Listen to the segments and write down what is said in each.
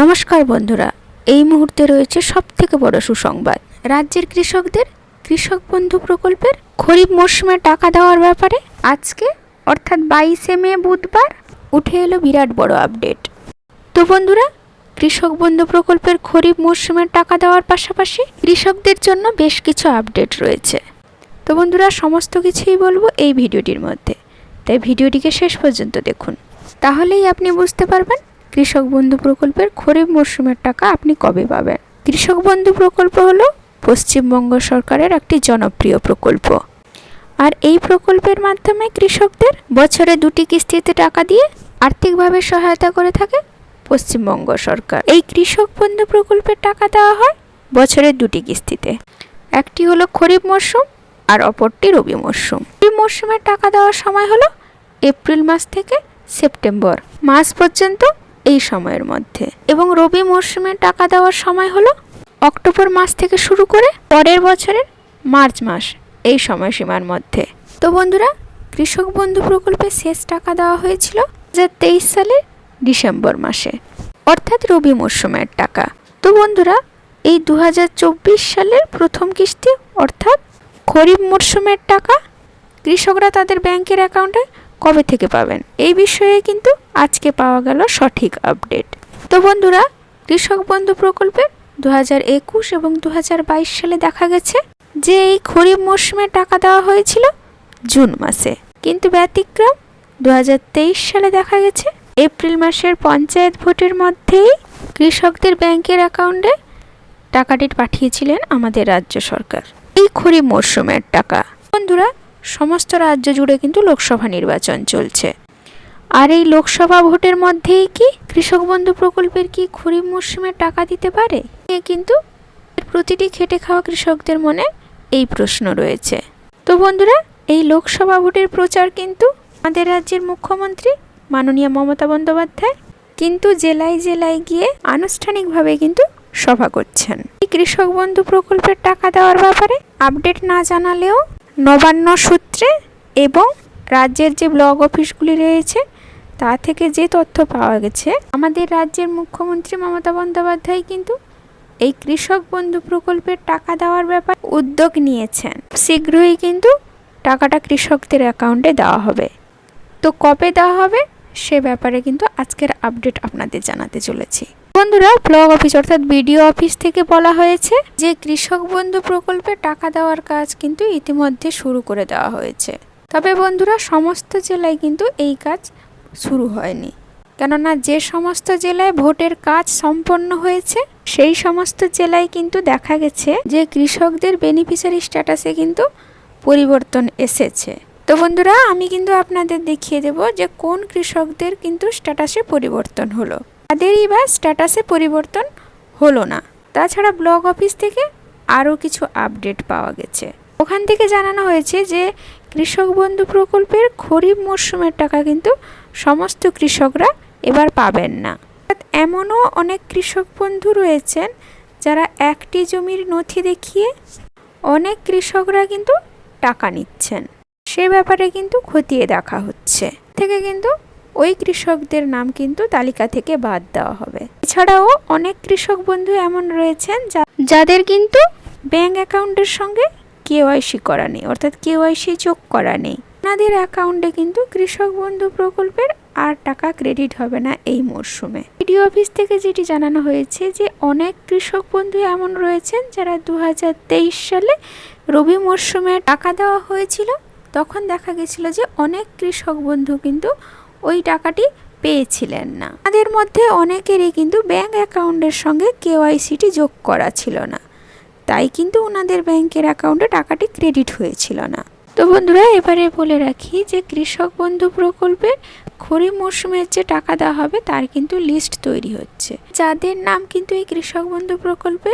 নমস্কার বন্ধুরা, এই মুহূর্তে রয়েছে সব থেকে বড় সুসংবাদ। রাজ্যের কৃষকদের, কৃষক বন্ধু প্রকল্পের খরিফ মরশুমে টাকা দেওয়ার ব্যাপারে আজকে, অর্থাৎ বাইশে মে বুধবার, উঠে এলো বিরাট বড় আপডেট তো বন্ধুরা, কৃষক বন্ধু প্রকল্পের খরিফ মরশুমের টাকা দেওয়ার পাশাপাশি কৃষকদের জন্য বেশ কিছু আপডেট রয়েছে। তো বন্ধুরা, সমস্ত কিছুই বলব এই ভিডিওটির মধ্যে। তাই ভিডিওটিকে শেষ পর্যন্ত দেখুন। তাহলেই আপনি বুঝতে পারবেন কৃষক বন্ধু প্রকল্পের খরিফ মরশুমের টাকা আপনি কবে পাবেন? কৃষক বন্ধু প্রকল্প হলো পশ্চিমবঙ্গ সরকারের একটি জনপ্রিয় প্রকল্প। আর এই প্রকল্পের মাধ্যমে কৃষকদের বছরে দুটি কিস্তিতে টাকা দিয়ে আর্থিকভাবে সহায়তা করে থাকে পশ্চিমবঙ্গ সরকার। এই কৃষক বন্ধু প্রকল্পের টাকা দেওয়া হয় বছরের দুটি কিস্তিতে। একটি হলো খরিফ মরশুম আর অপরটি রবি মরশুম। এই মরশুমের টাকা দেওয়ার সময় হলো এপ্রিল মাস থেকে সেপ্টেম্বর মাস পর্যন্ত এই সময়ের মধ্যে। এবং রবি মরশুমে টাকা দেওয়ার সময় হলো অক্টোবর মাস থেকে শুরু করে পরের বছরের মার্চ মাস এই সময়সীমার মধ্যে। তো বন্ধুরা, কৃষক বন্ধু প্রকল্পে শেষ টাকা দেওয়া হয়েছিল দু তেইশ সালের ডিসেম্বর মাসে, অর্থাৎ রবি মরশুমের টাকা। তো বন্ধুরা, এই দু হাজার চব্বিশ সালের প্রথম কিস্তি, অর্থাৎ খরিফ মরশুমের টাকা কৃষকরা তাদের ব্যাংকের অ্যাকাউন্টে কবে থেকে পাবেন? এই বিষয়ে কিন্তু আজকে পাওয়া গেল সঠিক আপডেট। তো বন্ধুরা, কৃষক বন্ধু প্রকল্পের দু একুশ এবং দু হাজার বাইশ সালে দেখা গেছে যে এই খরিফ মরশুমে টাকা দেওয়া হয়েছিল জুন মাসে। কিন্তু ব্যতিক্রম দু হাজার তেইশ সালে দেখা গেছে এপ্রিল মাসের পঞ্চায়েত ভোটের মধ্যেই কৃষকদের ব্যাংকের অ্যাকাউন্টে টাকাটি পাঠিয়েছিলেন আমাদের রাজ্য সরকার। এই খরিফ মরশুমের টাকা। বন্ধুরা সমস্ত রাজ্য জুড়ে কিন্তু লোকসভা নির্বাচন চলছে। আর এই লোকসভা ভোটের মধ্যেই কি কৃষক বন্ধু প্রকল্পের কি খরিফ মরশুমে টাকা দিতে পারে? কিন্তু প্রতিটি খেটে খাওয়া কৃষকদের মনে এই প্রশ্ন রয়েছে। তো বন্ধুরা, এই লোকসভা ভোটের প্রচার কিন্তু আমাদের রাজ্যের মুখ্যমন্ত্রী মাননীয় মমতা বন্দ্যোপাধ্যায় কিন্তু জেলায় জেলায় গিয়ে আনুষ্ঠানিকভাবে কিন্তু সভা করছেন। এই কৃষক বন্ধু প্রকল্পের টাকা দেওয়ার ব্যাপারে আপডেট না জানালেও নবান্ন সূত্রে এবং রাজ্যের যে ব্লক অফিসগুলি রয়েছে, তা থেকে যে তথ্য পাওয়া গেছে, আমাদের রাজ্যের মুখ্যমন্ত্রী মমতা বন্দ্যোপাধ্যায় কিন্তু এই কৃষক বন্ধু প্রকল্পের টাকা দেওয়ার ব্যাপারে উদ্যোগ নিয়েছেন। শীঘ্রই কিন্তু টাকাটা কৃষকদের অ্যাকাউন্টে দেওয়া হবে। তো কবে দেওয়া হবে, সে ব্যাপারে কিন্তু আজকের আপডেট আপনাদের জানাতে চলেছি। বন্ধুরা ব্লক অফিস অর্থাৎ বিডিও অফিস থেকে বলা হয়েছে যে কৃষক বন্ধু প্রকল্পে টাকা দেওয়ার কাজ কিন্তু ইতিমধ্যে শুরু করে দেওয়া হয়েছে। তবে বন্ধুরা, সমস্ত জেলায় কিন্তু এই কাজ শুরু হয়নি। কেননা যে সমস্ত জেলায় ভোটের কাজ সম্পন্ন হয়েছে, সেই সমস্ত জেলায় কিন্তু দেখা গেছে যে কৃষকদের বেনিফিশিয়ারি স্ট্যাটাসে কিন্তু পরিবর্তন এসেছে। তো বন্ধুরা, আমি কিন্তু আপনাদের দেখিয়ে দেব যে কোন কৃষকদের কিন্তু স্ট্যাটাসে পরিবর্তন হলো। তাদেরই বা স্ট্যাটাসে পরিবর্তন হলো না। তাছাড়া ব্লক অফিস থেকে আরও কিছু আপডেট পাওয়া গেছে। ওখান থেকে জানানো হয়েছে যে, কৃষক বন্ধু প্রকল্পের খরিফ মরশুমের টাকা কিন্তু সমস্ত কৃষকরা এবার পাবেন না। এমনও অনেক কৃষক বন্ধু রয়েছেন যারা একটি জমির নথি দেখিয়ে অনেক কৃষকরা কিন্তু টাকা নিচ্ছেন। সে ব্যাপারে কিন্তু খতিয়ে দেখা হচ্ছে। থেকে কিন্তু ওই কৃষকদের নাম কিন্তু তালিকা থেকে বাদ দেওয়া হবে। এছাড়াও অনেক কৃষক বন্ধু এমন রয়েছেন যাদের কিন্তু ব্যাংক অ্যাকাউন্টের সঙ্গে কেওয়াইসি করা নেই, অর্থাৎ কেওয়াইসি যোগ করা নেই। ওনাদের অ্যাকাউন্টে কিন্তু কৃষক বন্ধু প্রকল্পের আর টাকা ক্রেডিট হবে না এই মরশুমে। বিডিও অফিস থেকে যেটি জানানো হয়েছে যে, অনেক কৃষক বন্ধু এমন রয়েছেন যারা দু হাজার তেইশ সালে রবি মরশুমে টাকা দেওয়া হয়েছিল। তখন দেখা গেছিল যে, অনেক কৃষক বন্ধু কিন্তু ওই টাকাটি পেয়েছিলেন না। তাদের মধ্যে অনেকেরই কিন্তু ব্যাংক অ্যাকাউন্টের সঙ্গে কেওয়াইসিটি যোগ করা ছিল না। তাই কিন্তু ওনাদের ব্যাংকের অ্যাকাউন্টে টাকাটি ক্রেডিট হয়েছিল না। তো বন্ধুরা, এবারে বলে রাখি যে কৃষক বন্ধু প্রকল্পের খরিফ মরশুমের যে টাকা দেওয়া হবে, তার কিন্তু লিস্ট তৈরি হচ্ছে। যাদের নাম কিন্তু এই কৃষক বন্ধু প্রকল্পে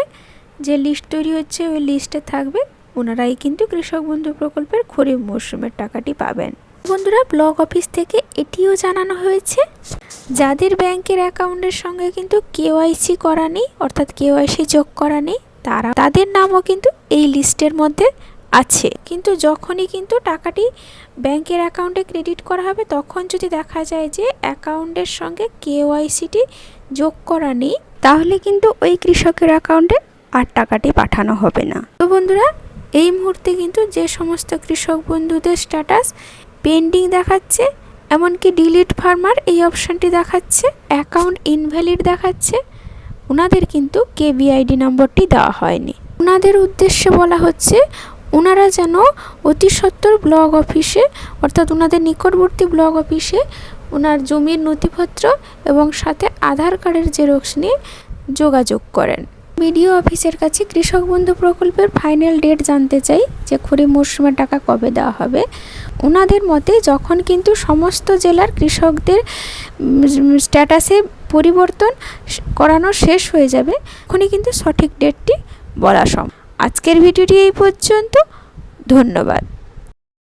যে লিস্ট তৈরি হচ্ছে, ওই লিস্টে থাকবে ওনারাই কিন্তু কৃষক বন্ধু প্রকল্পের খরিফ মরশুমের টাকাটি পাবেন। বন্ধুরা ব্লক অফিস থেকে এটিও জানানো হয়েছে, যাদের ব্যাংকের অ্যাকাউন্টের সঙ্গে কিন্তু কেওয়াইসি করা নেই, অর্থাৎ কেওয়াইসি যোগ করা নেই, তারা, তাদের নামও কিন্তু এই লিস্টের মধ্যে আছে। কিন্তু যখনই কিন্তু টাকাটি ব্যাংকের অ্যাকাউন্টে ক্রেডিট করা হবে, তখন যদি দেখা যায় যে অ্যাকাউন্টের সঙ্গে কেওয়াইসিটি যোগ করা নেই, তাহলে কিন্তু ওই কৃষকের অ্যাকাউন্টে আর টাকাটি পাঠানো হবে না। তো বন্ধুরা, এই মুহূর্তে কিন্তু যে সমস্ত কৃষক বন্ধুদের স্ট্যাটাস পেন্ডিং দেখাচ্ছে, এমনকি ডিলিট ফার্মার এই অপশানটি দেখাচ্ছে, অ্যাকাউন্ট ইনভ্যালিড দেখাচ্ছে। ওনাদের কিন্তু কেবিআইডি নম্বরটি দেওয়া হয়নি। ওনাদের উদ্দেশ্যে বলা হচ্ছে ওনারা যেন অতি সত্বর ব্লক অফিসে, অর্থাৎ ওনাদের নিকটবর্তী ব্লক অফিসে ওনার জমির নথিপত্র এবং সাথে আধার কার্ডের জেরক্স নিয়ে যোগাযোগ করেন। বিডিও অফিসের কাছে কৃষক বন্ধু প্রকল্পের ফাইনাল ডেট জানতে চাই যে খরিফ মরশুমের টাকা কবে দেওয়া হবে। ওনাদের মতে, যখন কিন্তু সমস্ত জেলার কৃষকদের স্ট্যাটাসে পরিবর্তন করানো শেষ হয়ে যাবে তখনই কিন্তু সঠিক ডেটটি বলা সম্ভব। আজকের ভিডিওটি এই পর্যন্ত। ধন্যবাদ।